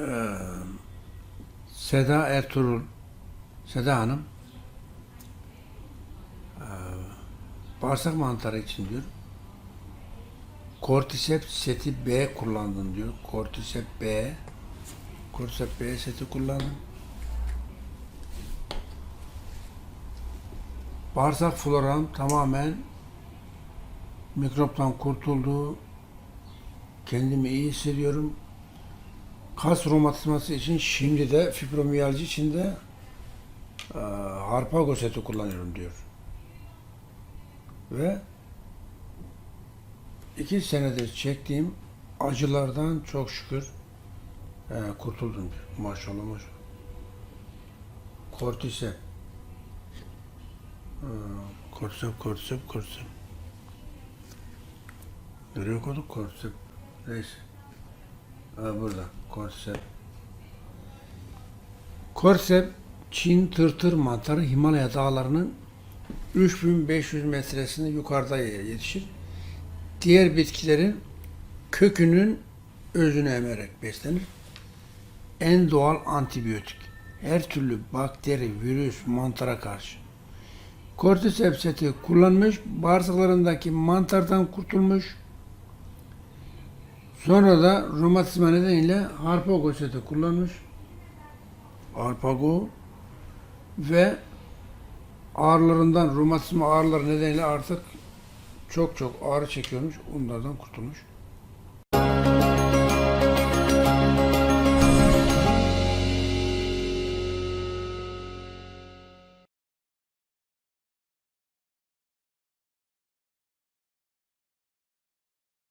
Ee, Seda Ertuğrul, Seda Hanım ee, bağırsak mantarı için diyor. Cordyceps seti B kullandın diyor. Cordyceps B Cordyceps B seti kullandım. Bağırsak floram tamamen mikroptan kurtuldu. Kendimi iyi hissediyorum. Kas romatizması için şimdi de fibromiyalji için de e, Harpago seti kullanıyorum diyor. Ve iki senedir çektiğim acılardan çok şükür e, kurtuldum diyor. Maşallah maşallah. Kortisep. E, Kortisep, kortisep, kortisep. Nereye koyduk kortisep? Neyse. Burada. Kortisep. Kortisep, Çin tırtır mantarı Himalaya dağlarının 3500 metresinde yukarıda yetişir. Diğer bitkilerin kökünün özünü emerek beslenir. En doğal antibiyotik. Her türlü bakteri, virüs, mantara karşı. Kortisep seti kullanmış, bağırsaklarındaki mantardan kurtulmuş. Sonra da romatizma nedeniyle Harpago seti kullanmış. Harpago ve ağrılarından, romatizma ağrıları nedeniyle artık çok çok ağrı çekiyormuş. Onlardan kurtulmuş.